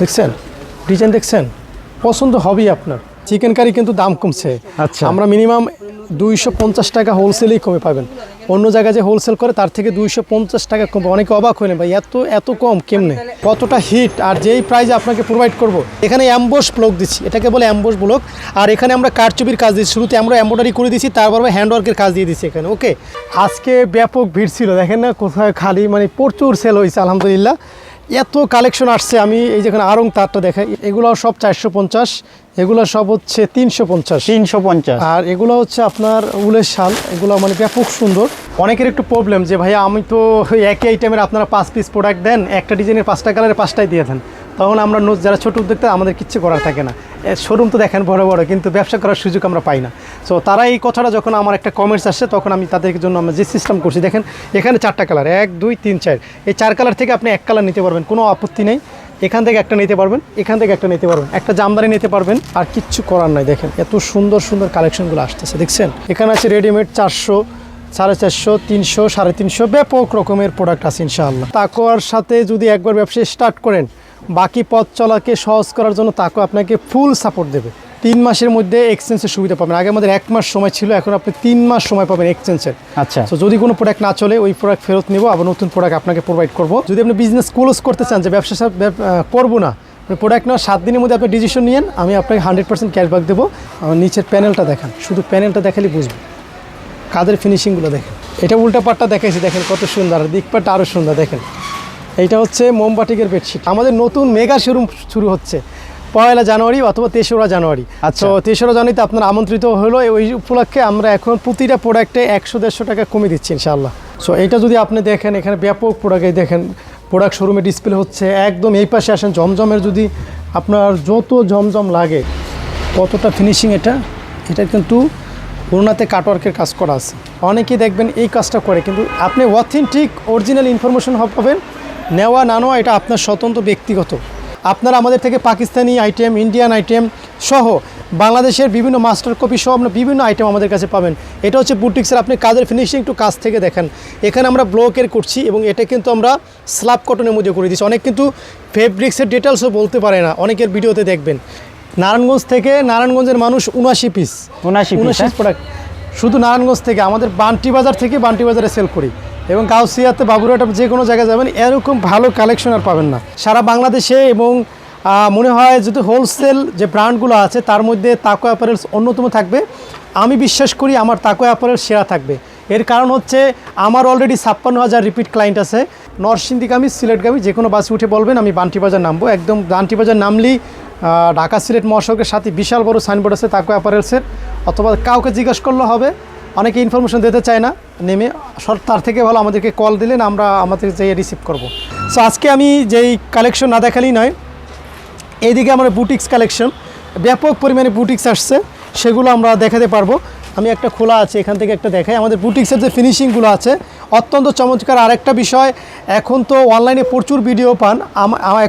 দেখছেন? ডিজাইন দেখছেন? পছন্দ হবেই আপনার। চিকেন কারি কিন্তু দাম কমছে। আচ্ছা। আমরা মিনিমাম দুইশো পঞ্চাশ টাকা হোলসেলেই কমে পাবেন। অন্য জায়গায় যে হোলসেল করে তার থেকে দুইশো পঞ্চাশ টাকা কম অনেকে অবাক হলেন ভাই এত এত কম কেমনে? কতটা হিট আর যেই প্রাইজে আপনাকে প্রোভাইড করব। এখানে অ্যাম্বোস ব্লক দিচ্ছি। এটাকে বলে অ্যাম্বোস ব্লক আর এখানে আমরা কারচুপির কাজ দিচ্ছি। শুরুতে আমরা এম্ব্রয়ডারি করে দিচ্ছি তারপর হ্যান্ডওয়ার্কের কাজ দিয়ে দিচ্ছি এখানে। ওকে আজকে ব্যাপক ভিড় ছিল। দেখেন না কোথায় খালি মানে প্রচুর সেল হয়েছে আলহামদুলিল্লাহ। এত কালেকশন আসছে আমি এই যেখানে আরং তারটা দেখাই এগুলো সব চারশো পঞ্চাশ এগুলো সব হচ্ছে তিনশো পঞ্চাশ। তিনশো পঞ্চাশ। আর এগুলো হচ্ছে আপনার উলের শাল এগুলো মানে ব্যাপক সুন্দর। অনেকের একটু প্রবলেম যে ভাইয়া আমি তো একই আইটেমের আপনারা পাঁচ পিস প্রোডাক্ট দেন একটা ডিজাইনের পাঁচটা কালারের পাঁচটাই দিয়ে দেন। তখন আমরা যারা ছোটো উদ্যোক্তা, আমাদের কিচ্ছু করার থাকে না। শোরুম তো দেখেন বড় বড়, কিন্তু ব্যবসা করার সুযোগ আমরা পাই না। সো তারা এই কথাটা যখন আমার একটা কমেন্টস আসছে তখন আমি তাদের জন্য আমরা যে সিস্টেম করছি, দেখেন, এখানে চারটা কালার এক, দুই, তিন, চার। এই চার কালার থেকে আপনি এক কালার নিতে পারবেন, কোনো আপত্তি নেই। এখান থেকে একটা নিতে পারবেন, এখান থেকে একটা নিতে পারবেন। একটা জামদানি নিতে পারবেন, আর কিচ্ছু করার নাই, দেখেন। এত সুন্দর সুন্দর কালেকশনগুলো আসতেছে, দেখছেন? এখানে আছে রেডিমেড চারশো, সাড়ে চারশো, তিনশো, সাড়ে তিনশো, ব্যাপক রকমের প্রোডাক্ট আছে, ইনশাআল্লাহ। তাকোয়ার সাথে যদি একবার ব্যবসা স্টার্ট করেন বাকি পথ চলাকে সহজ করার জন্য তাকো আপনাকে ফুল সাপোর্ট দেবে। তিন মাসের মধ্যে এক্সচেঞ্জের সুবিধা পাবেন। আগে আমাদের এক মাস সময় ছিল এখন আপনি তিন মাস সময় পাবেন এক্সচেঞ্জের আচ্ছা। তো যদি কোনো প্রোডাক্ট না চলে ওই প্রোডাক্ট ফেরত নেব আবার নতুন প্রোডাক্ট আপনাকে প্রোভাইড করব। যদি আপনি বিজনেস ক্লোজ করতে চান যে ব্যবসা করব না প্রোডাক্ট নেওয়ার সাত দিনের মধ্যে আপনি ডিসিশন নিয়েন আমি আপনাকে হান্ড্রেড পার্সেন্ট ক্যাশব্যাক দেবো। আমার নিচের প্যানেলটা দেখান। শুধু প্যানেলটা দেখালে বুঝবেন। কাদের ফিনিশিংগুলো দেখেন। এটা উল্টা পাটটা দেখাইছি দেখেন কত সুন্দর। আর দিক পাটটা আরও সুন্দর দেখেন। এইটা হচ্ছে মোমবাটিকের বেডশিট। আমাদের নতুন মেগা শোরুম শুরু হচ্ছে পয়লা জানুয়ারি অথবা তেসরা জানুয়ারি। আচ্ছা। তেসরা জানুয়ারিতে আপনার আমন্ত্রিত হলো ওই উপলক্ষে আমরা এখন প্রতিটা প্রোডাক্টে একশো দেড়শো টাকা কমে দিচ্ছি ইনশাআল্লাহ। সো এটা যদি আপনি দেখেন এখানে ব্যাপক প্রোডাক্টে দেখেন প্রোডাক্ট শোরুমে ডিসপ্লে হচ্ছে একদম এই পাশে আসেন জমজমের যদি আপনার যত জমজম লাগে কতটা ফিনিশিং এটা এটা কিন্তু ওনাতে কাটওয়ার্কের কাজ করা আছে। অনেকেই দেখবেন এই কাজটা করে কিন্তু আপনি অথেন্টিক অরিজিনাল ইনফরমেশন পাবেন নেওয়া না নেওয়া এটা আপনার স্বতন্ত্র ব্যক্তিগত। আপনারা আমাদের থেকে পাকিস্তানি আইটেম ইন্ডিয়ান আইটেম সহ বাংলাদেশের বিভিন্ন মাস্টার কপি সহ আপনার বিভিন্ন আইটেম আমাদের কাছে পাবেন। এটা হচ্ছে বুটিক্সের আপনি কাজের ফিনিশিং একটু কাজ থেকে দেখেন। এখানে আমরা ব্লকের করছি এবং এটা কিন্তু আমরা স্ল্যাব কটনের মধ্যে করে দিচ্ছি। অনেক কিন্তু ফেব্রিক্সের ডিটেলসও বলতে পারে না। অনেকের ভিডিওতে দেখবেন। নারায়ণগঞ্জ থেকে নারায়ণগঞ্জের মানুষ উনআশি পিস 79 piece, উনআশি হ্যাঁ? প্রোডাক্ট শুধু নারায়ণগঞ্জ থেকে আমাদের বান্টি বাজার থেকে বান্টি বাজারে সেল করি। এবং গাউসিয়াতে বাবুরহাট যে কোনো জায়গায় যাবেন, এরকম ভালো কালেকশন আর পাবেন না। সারা বাংলাদেশে এবং মনে হয় যদি হোলসেল যে ব্র্যান্ডগুলো আছে, তার মধ্যে তাকো অ্যাপারেলস অন্যতম থাকবে। আমি বিশ্বাস করি আমার তাকো অ্যাপারেলস সেরা থাকবে। এর কারণ হচ্ছে, আমার অলরেডি ছাপ্পান্ন হাজার রিপিট ক্লায়েন্ট আছে। নরসিংদীগামী, সিলেটগামী যে কোনো বাসে উঠে বলবেন, আমি বান্টি বাজার নামবো। একদম বান্টি বাজার নামলেই ঢাকা, সিলেট মহাসড়কের সাথে বিশাল বড় সাইনবোর্ড আছে তাকো অ্যাপারেলসের অথবা কাউকে জিজ্ঞাসা করলে হবে অনেকে ইনফরমেশন দিতে চায় না, নেমে তার থেকে ভালো আমাদেরকে কল দিলেন, আমরা আমাদের যেয়ে রিসিভ করব। সো আজকে আমি যেই কালেকশন না দেখালেই নয়, এইদিকে আমরা বুটিক্স কালেকশন ব্যাপক পরিমাণে বুটিক্স আসছে, সেগুলো আমরা দেখাতে পারব। আমি একটা খোলা আছে, এখান থেকে একটা দেখাই। আমাদের বুটিক্সের যে ফিনিশিংগুলো আছে, অত্যন্ত চমৎকার আরেকটা বিষয়, এখন তো অনলাইনে প্রচুর ভিডিও পান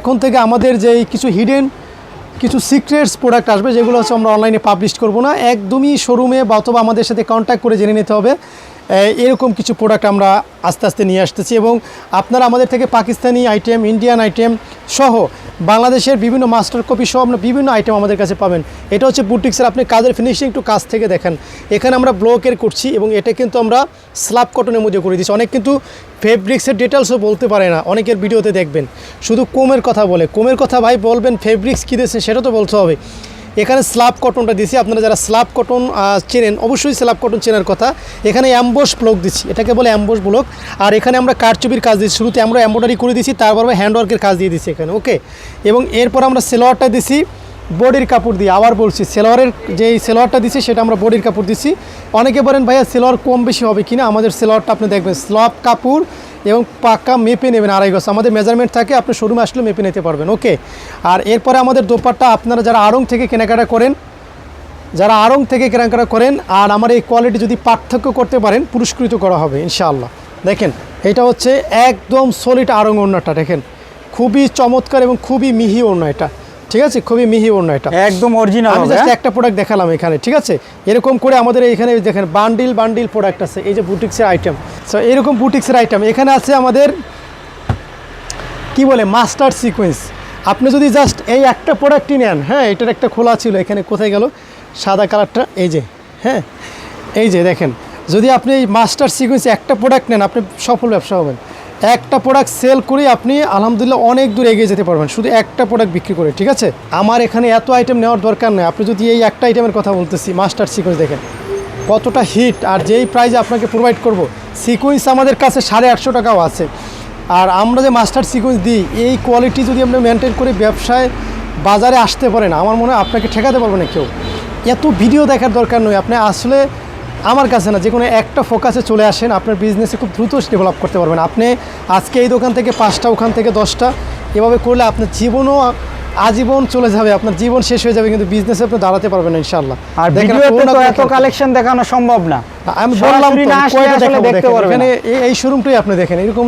এখন থেকে আমাদের যেই কিছু হিডেন কিছু সিক্রেটস প্রোডাক্ট আসবে যেগুলো হচ্ছে আমরা অনলাইনে পাবলিশ করব না। একদমই শোরুমে বা অথবা আমাদের সাথে কন্ট্যাক্ট করে জেনে নিতে হবে। এরকম কিছু প্রোডাক্ট আমরা আস্তে আস্তে নিয়ে আসতেছি এবং আপনারা আমাদের থেকে পাকিস্তানি আইটেম ইন্ডিয়ান আইটেম সহ বাংলাদেশের বিভিন্ন মাস্টার কপি সহ আপনার বিভিন্ন আইটেম আমাদের কাছে পাবেন। এটা হচ্ছে বুটিক্সের আপনি কাজের ফিনিশিং একটু কাজ থেকে দেখেন। এখানে আমরা ব্লকের করছি এবং এটা কিন্তু আমরা স্ল্যাব কটনের মধ্যে করে দিচ্ছি অনেক কিন্তু ফেব্রিক্সের ডিটেলসও বলতে পারে না, অনেকের ভিডিওতে দেখবেন। শুধু কোমের কথা বলে। কোমের কথা ভাই বলবেন ফেব্রিক্স কী দিয়েছেন সেটা তো বলতে হবে। এখানে স্ল্যাব কটনটা দিছি আপনারা যারা স্ল্যাব কটন চেনেন, অবশ্যই স্ল্যাব কটন চেনার কথা। এখানে অ্যাম্বোস ব্লক দিচ্ছি। এটাকে বলে অ্যাম্বোস ব্লক আর এখানে আমরা কারচুপির কাজ দিচ্ছি শুরুতে আমরা এম্ব্রয়ডারি করে দিচ্ছি তারপর হ্যান্ডওয়ার্কের কাজ দিয়ে দিচ্ছি এখানে ওকে এবং এরপর আমরা সেলোয়ারটা দিছি বডির কাপড় দিয়ে। আবার বলছি সেলোয়ারের যেই সেলোয়ারটা দিছি সেটা আমরা বডির কাপড় দিছি অনেকে বলেন, ভাইয়া সেলোয়ার কম বেশি হবে কিনা? আমাদের সেলোয়ারটা আপনি দেখবেন স্লাব কাপড় এবং পাক্কা মেপে নেবেন আড়াই গজ। আমাদের মেজারমেন্ট থাকে, আপনি শোরুমে আসলে মেপে নিতে পারবেন ওকে আর এরপরে আমাদের দোপাট্টা, আপনারা যারা আড়ং থেকে কেনাকাটা করেন, যারা আড়ং থেকে কেনাকাটা করেন, আর আমার এই কোয়ালিটি যদি পার্থক্য করতে পারেন, পুরস্কৃত করা হবে, ইনশাআল্লাহ। দেখেন, এটা হচ্ছে একদম সলিড আড়ং ওড়নাটা, দেখেন। খুবই চমৎকার এবং খুবই মিহি ওড়না এটা। ঠিক আছে? খুবই মিহি ওড়না এটা। একদম অরিজিনাল আমি জাস্ট একটা প্রোডাক্ট দেখালাম এখানে ঠিক আছে? এরকম করে আমাদের এখানে দেখেন বান্ডিল বান্ডিল প্রোডাক্ট আছে। এই যে বুটিক্সের আইটেম সো এরকম বুটিক্সের আইটেম এখানে আছে আমাদের কি বলে মাস্টার সিকোয়েন্স আপনি যদি জাস্ট এই একটা প্রোডাক্টই নেন হ্যাঁ এটার একটা খোলা ছিল এখানে কোথায় গেল? সাদা কালারটা এই যে হ্যাঁ? এই যে দেখেন যদি আপনি এই মাস্টার সিকোয়েন্স একটা প্রোডাক্ট নেন আপনি সফল ব্যবসা হবেন। একটা প্রোডাক্ট সেল করে আপনি আলহামদুলিল্লাহ অনেক দূর এগিয়ে যেতে পারবেন। শুধু একটা প্রোডাক্ট বিক্রি করে, ঠিক আছে? আমার এখানে এত আইটেম নেওয়ার দরকার নেই। আপনি যদি এই একটা আইটেমের কথা বলতেছি মাস্টার সিকোয়েন্স দেখেন। কতটা হিট আর যেই প্রাইজে আপনাকে প্রোভাইড করব সিকোয়েন্স আমাদের কাছে সাড়ে আটশো টাকাও আছে। আর আমরা যে মাস্টার সিকোয়েন্স দিই, এই কোয়ালিটি যদি আপনি মেনটেন করে ব্যবসায় বাজারে আসতে পারেন, আমার মনে হয় আপনাকে ঠেকাতে পারবে না কেউ। এত ভিডিও দেখার দরকার নয় আপনি আসলে আমার কাছে না যে কোনো একটা ফোকাসে চলে আসেন আপনার বিজনেসে খুব দ্রুত ডেভেলপ করতে পারবেন। আপনি আজকে এই দোকান থেকে পাঁচটা ওখান থেকে দশটা এভাবে করলে আপনার জীবনও আজীবন চলে যাবে আপনার জীবন শেষ হয়ে যাবে কিন্তু বিজনেসে আপনি দাঁড়াতে পারবেন না ইনশাল্লাহ আর দেখেন, ভিডিওতে তো এত কালেকশন দেখানো সম্ভব না। আমি বললাম তো, দেখতে পারবেন এখানে এই শোরুমটাই আপনি দেখেন। এরকম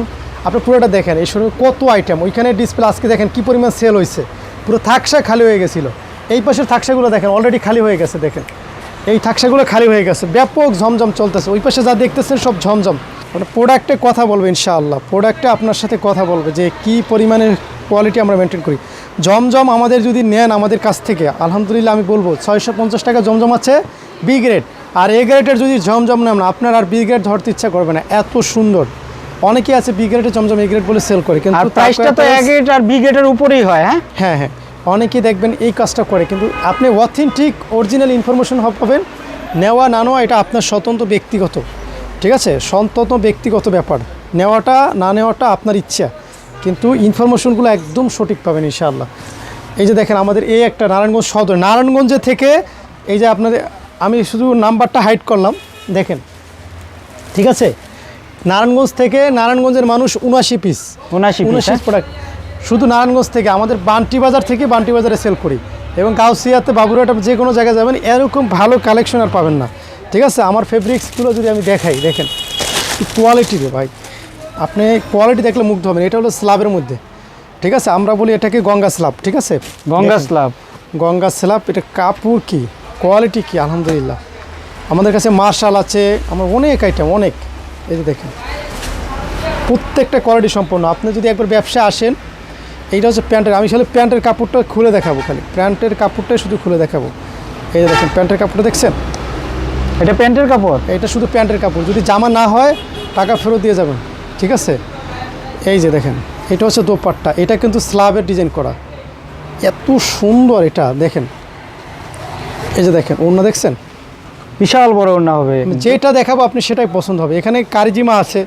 আপনি পুরোটা দেখেন এই শোরুমে কত আইটেম ওইখানে ডিসপ্লে আজকে দেখেন কি পরিমাণ সেল হয়েছে পুরো থাকসা খালি হয়ে গেছিল। এই পাশের থাকসাগুলো দেখেন অলরেডি খালি হয়ে গেছে দেখেন। এই থাকসাগুলো খালি হয়ে গেছে। ব্যাপক ঝমঝম চলতেছে। ওই পাশে যা দেখতেছেন সব ঝমঝম। মানে প্রোডাক্টে কথা বলবে ইনশাআল্লাহ। প্রোডাক্টে আপনার সাথে কথা বলবে যে কি পরিমাণের কোয়ালিটি আমরা মেনটেন করি। জমজম আমাদের যদি নেন আমাদের কাছ থেকে আলহামদুলিল্লাহ আমি বলব ছয়শো পঞ্চাশ টাকা জমজম আছে বি গ্রেড আর এ গ্রেডের যদি জমজম নেন না আপনার আর বি গ্রেড ধরতে ইচ্ছা করবে না। এত সুন্দর। অনেকেই আছে বি গ্রেডের জমজম এ গ্রেড বলে সেল করে কিন্তু প্রাইসটা তো তারপরে এক আর বি গ্রেডের উপরেই হয় হ্যাঁ? হ্যাঁ হ্যাঁ। অনেকেই দেখবেন এই কাজটা করে কিন্তু আপনি অথেন্টিক অরিজিনাল ইনফরমেশন পাবেন। নেওয়া না নেওয়া এটা আপনার স্বতন্ত্র ব্যক্তিগত ঠিক আছে? স্বতন্ত্র ব্যক্তিগত ব্যাপার। নেওয়াটা না নেওয়াটা আপনার ইচ্ছা কিন্তু ইনফরমেশনগুলো একদম সঠিক পাবেন ইনশাআল্লাহ। এই যে দেখেন আমাদের এই একটা নারায়ণগঞ্জ সদর নারায়ণগঞ্জে থেকে এই যে আপনাদের আমি শুধু নাম্বারটা হাইড করলাম দেখেন ঠিক আছে? নারায়ণগঞ্জ থেকে নারায়ণগঞ্জের মানুষ উনআশি পিস 79 piece, উনআশি হ্যাঁ? প্রোডাক্ট শুধু নারায়ণগঞ্জ থেকে আমাদের বান্টি বাজার থেকে বান্টি বাজারে সেল করি। এবং গাউসিয়াতে বাবুরহাটে যে কোনো জায়গায় যাবেন এরকম ভালো কালেকশন আর পাবেন না। ঠিক আছে? আমার ফেব্রিক্সগুলো যদি আমি দেখাই দেখেন। কোয়ালিটি রে ভাই। আপনি কোয়ালিটি দেখলে মুগ্ধ হবেন। এটা হলো স্ল্যাবের মধ্যে। ঠিক আছে? আমরা বলি এটাকে গঙ্গা স্ল্যাব ঠিক আছে? গঙ্গা স্লাব গঙ্গা স্ল্যাব এটা কাপড় কি? কোয়ালিটি কি? আলহামদুলিল্লাহ। আমাদের কাছে মার্শাল আছে। আমার অনেক আইটেম অনেক। এই যে দেখেন। প্রত্যেকটা কোয়ালিটি সম্পন্ন। আপনি যদি একবার ব্যবসা আসেন এইটা হচ্ছে প্যান্টের আমি আসলে প্যান্টের কাপড়টা খুলে দেখাবো খালি। প্যান্টের কাপড়টাই শুধু খুলে দেখাবো। এই যে দেখেন প্যান্টের কাপড়টা দেখছেন? এটা প্যান্টের কাপড়? এটা শুধু প্যান্টের কাপড়। যদি জামা না হয় টাকা ফেরত দিয়ে যাবেন। ঠিক আছে? এই যে দেখেন এটা হচ্ছে দোপাট্টা। এটা কিন্তু স্লাবের ডিজাইন করা। এত সুন্দর এটা দেখেন। এই যে দেখেন অন্য দেখছেন? বিশাল বড় ওড়না হবে। যেটা দেখাবো আপনি সেটাই পছন্দ হবে। এখানে কারিজিমা আছে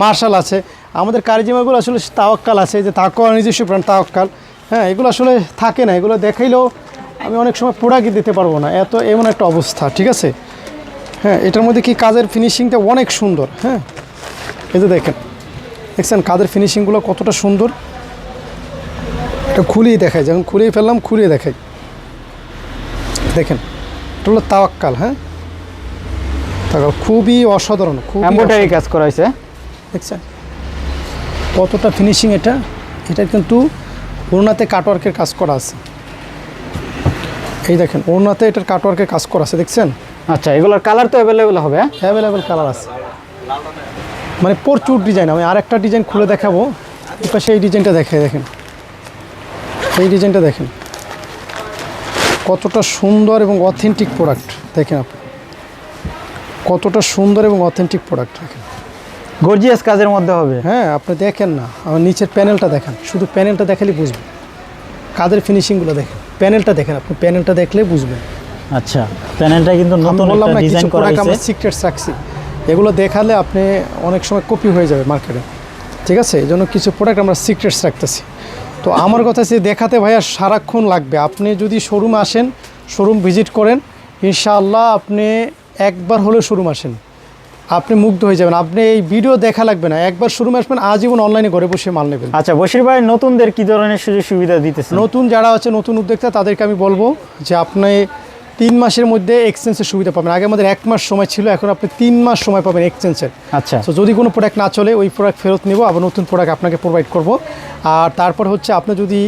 মার্শাল আছে। আমাদের কারিজিমাগুলো আসলে তাওয়াক্কাল আছে যে তাকওয়া নিজস্ব ব্র্যান্ড তাওয়াক্কাল। হ্যাঁ এগুলো আসলে থাকে না এগুলো দেখাইলেও আমি অনেক সময় পোড়াকি দিতে পারব না এত এমন একটা অবস্থা ঠিক আছে? হ্যাঁ এটার মধ্যে কি কাজের ফিনিশিংটা অনেক সুন্দর হ্যাঁ? এই যে দেখেন দেখছেন কাজের ফিনিশিংগুলো কতটা সুন্দর? এটা খুলিয়ে দেখাই যখন খুলিয়ে ফেললাম খুলিয়ে দেখাই। দেখেন এটা হলো তাওয়াক্কাল হ্যাঁ? তারপর খুবই অসাধারণ খুব কাজ করা হয়েছে। দেখছেন? কতটা ফিনিশিং এটা? এটা কিন্তু ওড়নাতে কাটওয়ার্কের কাজ করা আছে। এই দেখেন ওড়নাতে এটার কাটওয়ার্কের কাজ করা আছে দেখছেন? আচ্ছা এগুলোর কালার তো অ্যাভেলেবেল হবে হ্যাঁ? অ্যাভেলেবেল কালার আছে। মানে প্রচুর ডিজাইন আমি আর একটা ডিজাইন খুলে দেখাবো। এই সেই ডিজাইনটা দেখে দেখেন। এই ডিজাইনটা দেখেন। কতটা সুন্দর এবং অথেন্টিক প্রোডাক্ট দেখেন আপনি। কতটা সুন্দর এবং অথেন্টিক প্রোডাক্ট দেখেন। গর্জিয়াস কাজের মধ্যে হবে। হ্যাঁ আপনি দেখেন না। আমার নিচের প্যানেলটা দেখেন। শুধু প্যানেলটা দেখালে বুঝবেন। কাদের ফিনিশিংগুলো দেখেন। প্যানেলটা দেখেন আপনি। প্যানেলটা দেখলে বুঝবেন। আচ্ছা প্যানেলটা কিন্তু নতুন বললাম একটা ডিজাইন করা প্রোডাক্ট আমরা হয়েছে। সিক্রেটস রাখছি। এগুলো দেখালে আপনি অনেক সময় কপি হয়ে যাবে মার্কেটে ঠিক আছে? এই জন্য কিছু প্রোডাক্ট আমরা সিক্রেটস রাখতেছি। তো আমার কথা হচ্ছে দেখাতে ভাইয়া সারাক্ষণ লাগবে। আপনি যদি শোরুম আসেন শোরুম ভিজিট করেন ইনশাআল্লাহ আপনি একবার হলেও শোরুম আসেন। আপনি মুগ্ধ হয়ে যাবেন। আপনি এই ভিডিও দেখা লাগবে না। একবার শোরুমে আসবেন আজীবন অনলাইনে ঘরে বসে মাল নেবেন। আচ্ছা বশির ভাই নতুনদের কি ধরনের সুযোগ সুবিধা দিতেছে নতুন যারা আছে নতুন উদ্যোক্তা তাদেরকে আমি বলব যে আপনি তিন মাসের মধ্যে এক্সচেঞ্জের সুবিধা পাবেন। আগে আমাদের এক মাস সময় ছিল এখন আপনি তিন মাস সময় পাবেন এক্সচেঞ্জের আচ্ছা। তো যদি কোনো প্রোডাক্ট না চলে ওই প্রোডাক্ট ফেরত নেব আবার নতুন প্রোডাক্ট আপনাকে প্রোভাইড করব। আর তারপর হচ্ছে আপনি যদি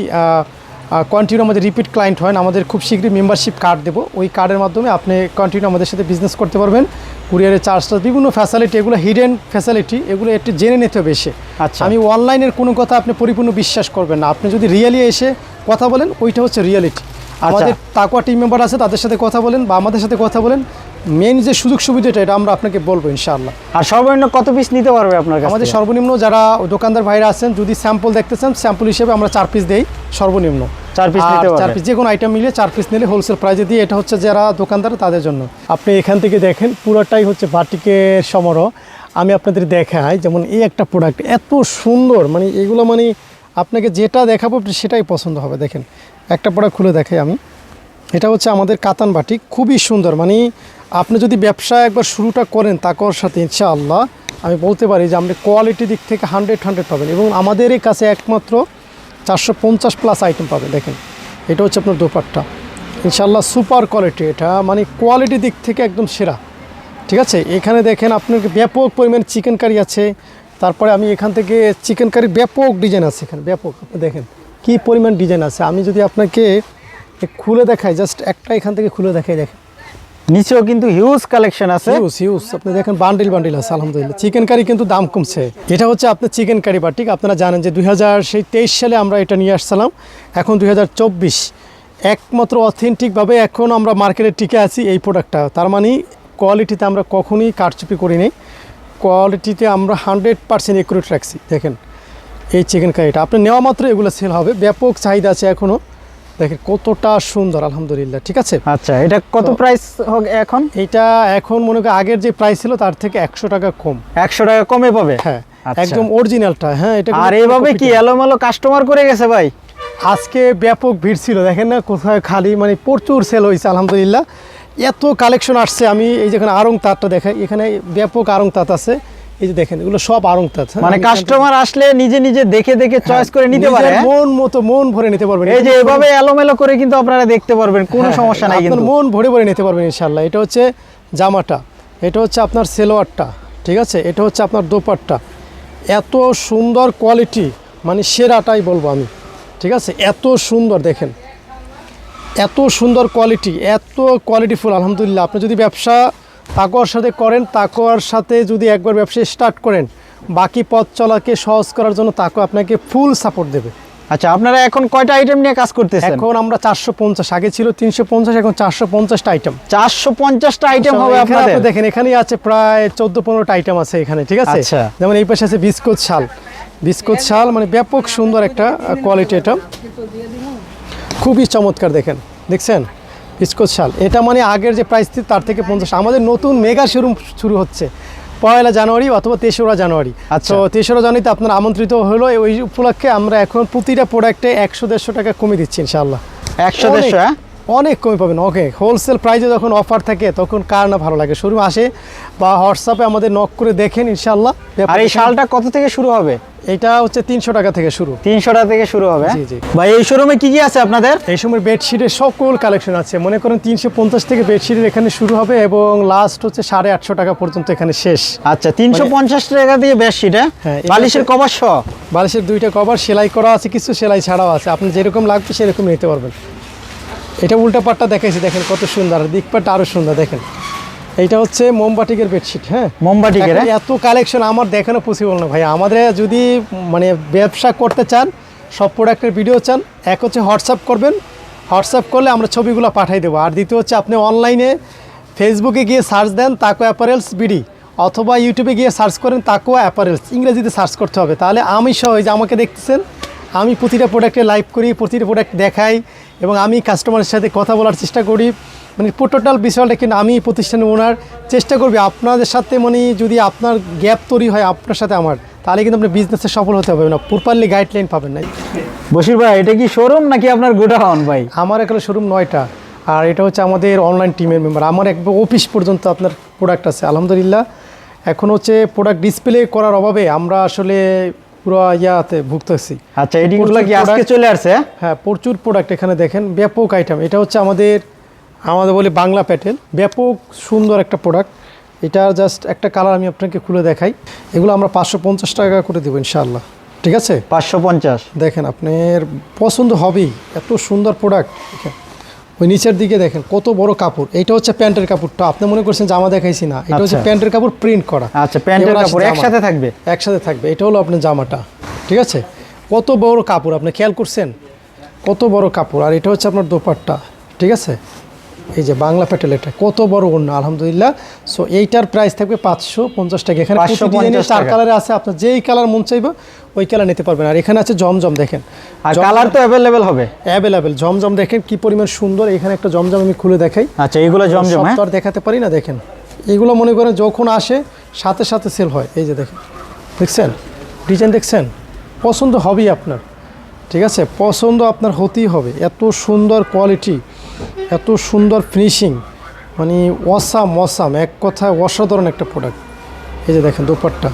কন্টিনিউ আমাদের রিপিট ক্লায়েন্ট হন আমাদের খুব শীঘ্রই মেম্বারশিপ কার্ড দেবো। ওই কার্ডের মাধ্যমে আপনি কন্টিনিউ আমাদের সাথে বিজনেস করতে পারবেন। কুরিয়ারের চার্জটা বিভিন্ন ফ্যাসিলিটি এগুলো হিডেন ফ্যাসিলিটি এগুলো একটু জেনে নিতে হবে এসে। আচ্ছা। আমি অনলাইনের কোনো কথা আপনি পরিপূর্ণ বিশ্বাস করবেন না। আপনি যদি রিয়েলি এসে কথা বলেন ওইটা হচ্ছে রিয়েলিটি আচ্ছা। আমাদের তাকুয়া টিম মেম্বার আছে তাদের সাথে কথা বলেন বা আমাদের সাথে কথা বলেন। মেন যে সুযোগ সুবিধাটা এটা আমরা আপনাকে বলব ইনশাআল্লাহ। আর সর্বনিম্ন কত পিস নিতে পারবে আপনার কাছে আমাদের সর্বনিম্ন যারা দোকানদার ভাইরা আছেন যদি স্যাম্পল দেখতে চান স্যাম্পল হিসেবে আমরা চার পিস দেই সর্বনিম্ন। চার পিস নিতে পারবে। চার পিস যে কোনো আইটেম মিলে চার পিস নিলে হোলসেল প্রাইজে দিয়ে এটা হচ্ছে যারা দোকানদার তাদের জন্য। আপনি এখান থেকে দেখেন পুরোটাই হচ্ছে বাটিকের সমারোহ। আমি আপনাদের দেখাই যেমন এই একটা প্রোডাক্ট এত সুন্দর মানে এগুলো মানে আপনাকে যেটা দেখাবো সেটাই পছন্দ হবে দেখেন। একটা প্রোডাক্ট খুলে দেখাই আমি। এটা হচ্ছে আমাদের কাতান বাটি খুবই সুন্দর মানে আপনি যদি ব্যবসা একবার শুরুটা করেন তাকর সাথে, ইনশাআল্লাহ, আমি বলতে পারি যে আপনি কোয়ালিটি দিক থেকে হান্ড্রেড হান্ড্রেড পাবেন এবং আমাদেরই কাছে একমাত্র চারশো পঞ্চাশ প্লাস আইটেম পাবেন, দেখেন। এটা হচ্ছে আপনার দোপাট্টা। ইনশাআল্লাহ সুপার কোয়ালিটি এটা মানে কোয়ালিটি দিক থেকে একদম সেরা। ঠিক আছে? এখানে দেখেন আপনার ব্যাপক পরিমাণ চিকেন কারি আছে। তারপরে আমি এখান থেকে চিকেন কারি ব্যাপক ডিজাইন আছে এখানে, ব্যাপক। আপনি দেখেন কি পরিমাণ ডিজাইন আছে। আমি যদি আপনাকে খুলে দেখাই জাস্ট একটা এখান থেকে খুলে দেখাই, দেখেন। নিচেও কিন্তু হিউজ কালেকশন আছে। হিউজ হিউজ আপনি দেখেন বান্ডিল বান্ডিল আছে, আলহামদুলিল্লাহ। চিকেন কারি কিন্তু দাম কমছে। এটা হচ্ছে আপনার চিকেন কারি বাটিক আপনারা জানেন যে দুই হাজার সেই তেইশ সালে আমরা এটা নিয়ে আসছিলাম। এখন দুই হাজার চব্বিশ। একমাত্র অথেন্টিকভাবে এখন আমরা মার্কেটে টিকে আছি এই প্রোডাক্টটা তার মানে কোয়ালিটিতে আমরা কখনোই কারচুপি করি নাই কোয়ালিটিতে আমরা হান্ড্রেড পার্সেন্ট একুরেট রাখছি। দেখেন, এই চিকেন কারিটা আপনি নেওয়া মাত্র এগুলো সেল হবে। ব্যাপক চাহিদা আছে এখনও দেখেন কতটা সুন্দর আলহামদুলিল্লাহ ঠিক আছে? আচ্ছা এটা কত প্রাইস এখন? এইটা এখন মনে করি আগের যে প্রাইস ছিল তার থেকে একশো টাকা কম। একশো টাকা কমে পাবে? হ্যাঁ আচ্ছা। একদম অরিজিনালটা হ্যাঁ এটা আর এইভাবে কি এলোমেলো কাস্টমার করে গেছে ভাই? আজকে ব্যাপক ভিড় ছিল দেখেন না কোথায় খালি মানে প্রচুর সেল হয়েছে আলহামদুলিল্লাহ। এত কালেকশন আসছে আমি এই যেখানে আরং তাঁতটা দেখাই এখানে ব্যাপক আরং তাঁত আছে। এই যে দেখেন এগুলো সব আরং তাঁত হ্যাঁ? মানে কাস্টমার আসলে নিজে নিজে দেখে দেখে চয়েস করে নিতে পারে। হ্যাঁ? মন মতো মন ভরে নিতে পারবেন। এই যে এভাবে এলোমেলো করে কিন্তু আপনারা দেখতে পারবেন কোনো হ্যাঁ, সমস্যা নাই কিন্তু। মন ভরে ভরে নিতে পারবেন ইনশাল্লাহ এটা হচ্ছে জামাটা এটা হচ্ছে আপনার সেলোয়ারটা ঠিক আছে? এটা হচ্ছে আপনার দোপাট্টা। এত সুন্দর কোয়ালিটি মানে সেরাটাই বলব আমি ঠিক আছে? এত সুন্দর দেখেন। এত সুন্দর কোয়ালিটি এত কোয়ালিটিফুল আলহামদুলিল্লাহ। আপনি যদি ব্যবসা তাকোয়ার সাথে করেন তাকোয়ার সাথে যদি একবার ব্যবসা স্টার্ট করেন বাকি পথ চলাকে সহজ করার জন্য তাকো আপনাকে ফুল সাপোর্ট দেবে। আচ্ছা আপনারা এখন কয়টা আইটেম নিয়ে কাজ করতেছেন? এখন আমরা চারশো পঞ্চাশ আগে ছিল তিনশো পঞ্চাশ এখন চারশো পঞ্চাশটা আইটেম চারশো পঞ্চাশটা আইটেম হবে এখানে আপনাদের? দেখেন এখানেই আছে প্রায় চোদ্দ পনেরোটা আইটেম আছে এখানে ঠিক আছে? আচ্ছা। যেমন এই পাশে আছে বিস্কুট শাল। বিস্কুট শাল মানে ব্যাপক সুন্দর একটা কোয়ালিটি এটা খুবই চমৎকার দেখেন দেখছেন? বিস্কুট শাল। এটা মানে আগের যে প্রাইস তার থেকে পঞ্চাশ। আমাদের নতুন মেগা শোরুম শুরু হচ্ছে পয়লা জানুয়ারি অথবা তেসরা জানুয়ারি। আচ্ছা। তেসরা জানুয়ারিতে আপনার আমন্ত্রিত হলো ওই উপলক্ষে আমরা এখন প্রতিটা প্রোডাক্টে একশো দেড়শো টাকা কমে দিচ্ছি ইনশাল্লাহ একশো দেড়শো হ্যাঁ? অনেক কমে পাবেন। ওকে হোলসেল প্রাইসে যখন অফার থাকে তখন কার না ভালো লাগে? শোরুম আসে বা হোয়াটসঅ্যাপে আমাদের নক করে দেখেন ইনশাল্লাহ আর এই শালটা কত থেকে শুরু হবে? এটা হচ্ছে তিনশো টাকা থেকে শুরু। তিনশো টাকা থেকে শুরু হবে হ্যাঁ? জি, জি। ভাই এই শোরুমে কি কি আছে আপনাদের? এই সময় বেডশিটের সকল কালেকশন আছে। মনে করেন তিনশো পঞ্চাশ থেকে বেডশিটের এখানে শুরু হবে এবং লাস্ট হচ্ছে সাড়ে আটশো টাকা পর্যন্ত এখানে শেষ। আচ্ছা তিনশো পঞ্চাশ টাকা দিয়ে বেডশিট হ্যাঁ? হ্যাঁ, বালিশের কভার সহ? বালিশের দুইটা কভার সেলাই করা আছে কিছু সেলাই ছাড়াও আছে। আপনি যেরকম লাগবে সেরকম নিতে পারবেন। এটা উল্টা পাটটা দেখাইছি দেখেন কত সুন্দর। দিক পাটটা আরও সুন্দর দেখেন। এইটা হচ্ছে মোমবাটিকের বেডশিট হ্যাঁ? মোমবাটিকের এত কালেকশন আমার দেখানো পসিবল না ভাই। আমাদের যদি মানে ব্যবসা করতে চান সব প্রোডাক্টের ভিডিও চান এক হচ্ছে হোয়াটসঅ্যাপ করবেন। হোয়াটসঅ্যাপ করলে আমরা ছবিগুলো পাঠিয়ে দেবো। আর দ্বিতীয় হচ্ছে আপনি অনলাইনে ফেসবুকে গিয়ে সার্চ দেন তাকো অ্যাপারেলস বিডি অথবা ইউটিউবে গিয়ে সার্চ করেন তাকো অ্যাপারেলস ইংরেজিতে সার্চ করতে হবে। তাহলে আমি সহ যে আমাকে দেখতেছেন আমি প্রতিটা প্রোডাক্টে লাইভ করি প্রতিটা প্রোডাক্ট দেখাই। এবং আমি কাস্টমারের সাথে কথা বলার চেষ্টা করি। মানে টোটাল বিষয়টা কিন্তু আমি প্রতিষ্ঠানের ওনার চেষ্টা করবি আপনাদের সাথে মানে যদি আপনার গ্যাপ তৈরি হয় আপনার সাথে আমার তাহলে কিন্তু আপনি বিজনেসে সফল হতে হবে না। প্রপারলি গাইডলাইন পাবেন না বসির ভাই এটা কি শোরুম নাকি আপনার গোডাউন ভাই? আমার এখানে শোরুম নয়টা। আর এটা হচ্ছে আমাদের অনলাইন টিমের মেম্বার আমার একবার অফিস পর্যন্ত আপনার প্রোডাক্ট আছে আলহামদুলিল্লাহ। এখন হচ্ছে প্রোডাক্ট ডিসপ্লে করার অভাবে আমরা আসলে পুরো ইয়াতে ভুগতেছি। আচ্ছা এডিগুলো কি আজকে চলে আসছে? হ্যাঁ? প্রচুর প্রোডাক্ট এখানে দেখেন ব্যাপক আইটেম এটা হচ্ছে আমাদের আমাদের বলি বাংলা প্যাটেল। ব্যাপক সুন্দর একটা প্রোডাক্ট এটা জাস্ট একটা কালার আমি আপনাকে খুলে দেখাই। এগুলো আমরা পাঁচশো পঞ্চাশ টাকা করে দেবো ইনশাআল্লাহ। ঠিক আছে? পাঁচশো পঞ্চাশ। দেখেন আপনার পছন্দ হবেই। এত সুন্দর প্রোডাক্ট ওই নিচের দিকে দেখেন কত বড় কাপড়। এটা হচ্ছে প্যান্টের কাপড়টা আপনি মনে করছেন জামা দেখাইছি না এটা হচ্ছে আচ্ছা। প্যান্টের কাপড় প্রিন্ট করা। আচ্ছা প্যান্টের কাপড় একসাথে থাকবে? একসাথে থাকবে এটা হলো আপনার জামাটা ঠিক আছে? কত বড় কাপড় আপনি খেয়াল করছেন? কত বড় কাপড় আর এটা হচ্ছে আপনার দোপাট্টা ঠিক আছে? এই যে বাংলা প্যাটেল এটা কত বড় অন্য আলহামদুলিল্লাহ। সো এইটার প্রাইস থাকবে পাঁচশো পঞ্চাশ টাকা। এখানে 550 চার। কালারে আছে আপনার যেই কালার মন চাইবে ওই কালার নিতে পারবেন। আর এখানে আছে জমজম দেখেন। আর কালার তো অ্যাভেলেবেল হবে। অ্যাভেলেবেল জমজম দেখেন কি পরিমাণ সুন্দর। এখানে একটা জমজম আমি খুলে দেখাই। আচ্ছা এইগুলো জমজম হ্যাঁ? দেখাতে পারি না দেখেন। এগুলো মনে করেন যখন আসে সাথে সাথে সেল হয়। এই যে দেখেন দেখছেন? ডিজাইন দেখছেন? পছন্দ হবেই আপনার। ঠিক আছে? পছন্দ আপনার হতেই হবে। এত সুন্দর কোয়ালিটি এত সুন্দর ফিনিশিং মানে অসাম অসাম এক কথায় অসাধারণ একটা প্রোডাক্ট এই যে দেখেন দোপাট্টা।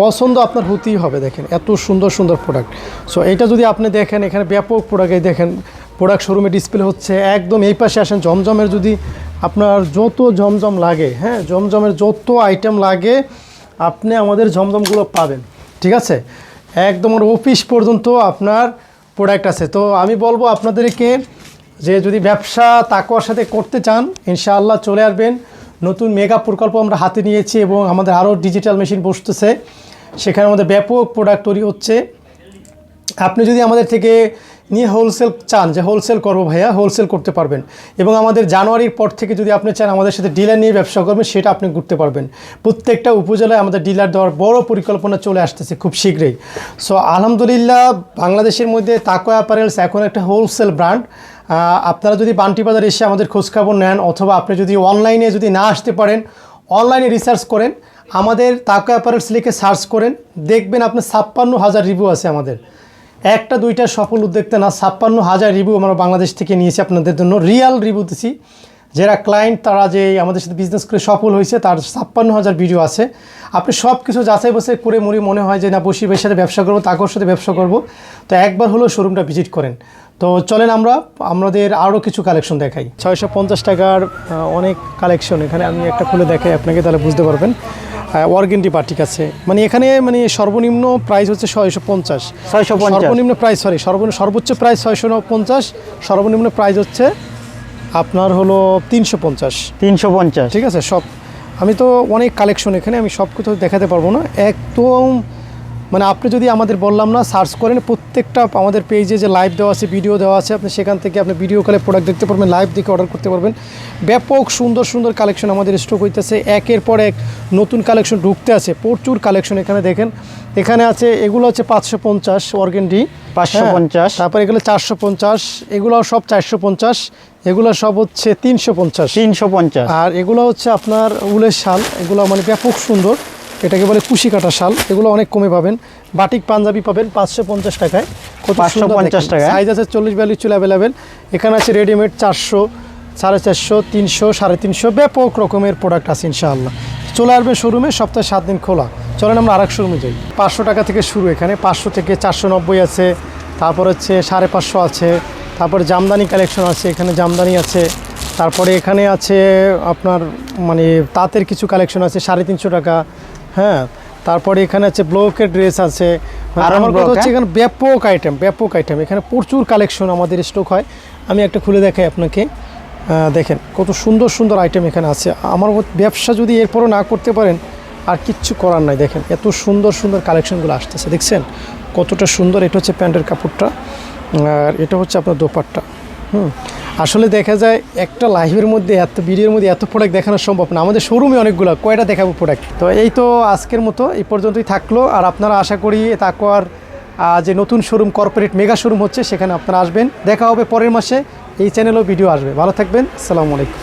পছন্দ আপনার হতেই হবে, দেখেন, এত সুন্দর সুন্দর প্রোডাক্ট সো এটা যদি আপনি দেখেন, এখানে ব্যাপক প্রোডাক্ট এই দেখেন প্রোডাক্ট শোরুমে ডিসপ্লে হচ্ছে, একদম এই পাশে আসেন, জমজমের যদি আপনার যত জমজম লাগে হ্যাঁ জমজমের যত আইটেম লাগে, আপনি আমাদের জমজমগুলো পাবেন, ঠিক আছে? একদম অফিস পর্যন্ত আপনার প্রোডাক্ট আছে। তো আমি বলব আপনাদেরকে যে যদি ব্যবসা তাকুয়ার সাথে করতে চান, ইনশাআল্লাহ চলে আসবেন। নতুন মেগা প্রকল্প আমরা হাতে নিয়েছি এবং আমাদের আরও ডিজিটাল মেশিন বসতেছে। সেখানে আমাদের ব্যাপক প্রোডাক্ট তৈরি হচ্ছে। আপনি যদি আমাদের থেকে নিয়ে হোলসেল চান, যে হোলসেল করব ভাইয়া হোলসেল করতে পারবেন। এবং আমাদের জানুয়ারির পর থেকে যদি আপনি চান আমাদের সাথে ডিলার নিয়ে ব্যবসা করবেন, সেটা আপনি করতে পারবেন। প্রত্যেকটা উপজেলায় আমাদের ডিলার দেওয়ার বড় পরিকল্পনা চলে আসতেছে খুব শীঘ্রই। সো আলহামদুলিল্লাহ, বাংলাদেশের মধ্যে তাকোয়া অ্যাপারেলস এখন একটা হোলসেল ব্র্যান্ড আপনারা যদি বান্টি বাজার এসে আমাদের খোঁজখবর নেন অথবা আপনি যদি অনলাইনে যদি না আসতে পারেন অনলাইনে রিসার্চ করেন, আমাদের তাকো অ্যাপারেলস লিখে সার্চ করেন, দেখবেন আপনার ছাপ্পান্ন হাজার রিভিউ আছে আমাদের। একটা, দুইটা সফল উদ্যোক্তা না, ছাপ্পান্ন হাজার রিভিউ আমরা বাংলাদেশ থেকে নিয়েছি আপনাদের জন্য। রিয়াল রিভিউ দিছি। যারা ক্লায়েন্ট তারা যে আমাদের সাথে বিজনেস করে সফল হয়েছে, তার ছাপ্পান্ন হাজার ভিডিও আছে। আপনি সব কিছু যাচাই বাছাই করে মরি মনে হয় যে, না, বসি ভাইয়ের সাথে ব্যবসা করব তাকর সাথে ব্যবসা করব। তো একবার হলেও শোরুমটা ভিজিট করেন। তো চলেন আমরা আমাদের আরও কিছু কালেকশন দেখাই। ছয়শো পঞ্চাশ টাকার অনেক কালেকশন এখানে আমি একটা খুলে দেখাই আপনাকে তাহলে বুঝতে পারবেন। ওয়ার্গেন্টি পার্টি আছে? মানে এখানে মানে সর্বনিম্ন প্রাইস হচ্ছে ছয়শো পঞ্চাশ। 650 সর্বনিম্ন প্রাইস সরি সর্বনিম্ন সর্বোচ্চ প্রাইস ছয়শো পঞ্চাশ সর্বনিম্ন প্রাইস হচ্ছে আপনার হলো তিনশো পঞ্চাশ। তিনশো পঞ্চাশ। ঠিক আছে? সব আমি তো অনেক কালেকশন এখানে আমি সব কোথাও দেখাতে পারব না। একদম মানে আপনি যদি আমাদের বললাম না সার্চ করেন প্রত্যেকটা আমাদের পেজে যে লাইভ দেওয়া আছে ভিডিও দেওয়া আছে আপনি সেখান থেকে আপনি ভিডিও কলে প্রোডাক্ট দেখতে পারবেন লাইভ দেখে অর্ডার করতে পারবেন। ব্যাপক সুন্দর সুন্দর কালেকশন আমাদের স্টক হইতেছে। একের পর এক নতুন কালেকশন ঢুকতে আছে। প্রচুর কালেকশন এখানে দেখেন। এখানে আছে এগুলো হচ্ছে পাঁচশো পঞ্চাশ অর্গেন্ডি 550 তারপর এগুলো চারশো পঞ্চাশ এগুলো সব চারশো পঞ্চাশ এগুলো সব হচ্ছে তিনশো পঞ্চাশ। তিনশো পঞ্চাশ। আর এগুলো হচ্ছে আপনার উলের শাল। এগুলো মানে ব্যাপক সুন্দর। এটাকে বলে কুশি কাটা শাল। এগুলো অনেক কমে পাবেন। বাটিক পাঞ্জাবি পাবেন পাঁচশো পঞ্চাশ টাকায়। কত 550 টাকায়? সাইজ আছে চল্লিশ বিয়াল্লিশ চুল অ্যাভেলেবেল এখানে আছে রেডিমেড চারশো সাড়ে চারশো তিনশো সাড়ে তিনশো। ব্যাপক রকমের প্রোডাক্ট আছে ইনশাআল্লাহ। চলে আসবে শোরুমে সপ্তাহে সাত দিন খোলা। চলেন আমরা আরেক শোরুমে যাই। পাঁচশো টাকা থেকে শুরু এখানে। পাঁচশো থেকে চারশো নব্বই আছে। তারপর হচ্ছে সাড়ে পাঁচশো আছে। তারপরে জামদানি কালেকশন আছে। এখানে জামদানি আছে। তারপরে এখানে আছে আপনার মানে তাঁতের কিছু কালেকশন আছে। সাড়ে তিনশো টাকা। হ্যাঁ তারপরে এখানে আছে ব্লকের ড্রেস আছে। আরং আমার কথা হচ্ছে হ্যাঁ? এখানে ব্যাপক আইটেম ব্যাপক আইটেম এখানে প্রচুর কালেকশন আমাদের স্টক হয়। আমি একটা খুলে দেখাই আপনাকে। দেখেন কত সুন্দর সুন্দর আইটেম এখানে আছে। আমার ব্যবসা যদি এরপরও না করতে পারেন আর কিচ্ছু করার নাই। দেখেন এত সুন্দর সুন্দর কালেকশনগুলো আসতেছে। দেখছেন? কতটা সুন্দর। এটা হচ্ছে প্যান্টের কাপড়টা। আর এটা হচ্ছে আপনার দোপাট্টা। হুম আসলে দেখা যায় একটা লাইভের মধ্যে, এত ভিডিওর মধ্যে এত প্রোডাক্ট দেখানো সম্ভব না। আমাদের শোরুমে অনেকগুলো, কয়টা দেখাবো প্রোডাক্ট তো এই তো আজকের মতো, এই পর্যন্তই থাকল। আর আপনারা আশা করি তাকোয়ার যে নতুন শোরুম কর্পোরেট মেগা শোরুম হচ্ছে, সেখানে আপনারা আসবেন। দেখা হবে পরের মাসে, এই চ্যানেলেও ভিডিও আসবে। ভালো থাকবেন, আসসালামু আলাইকুম।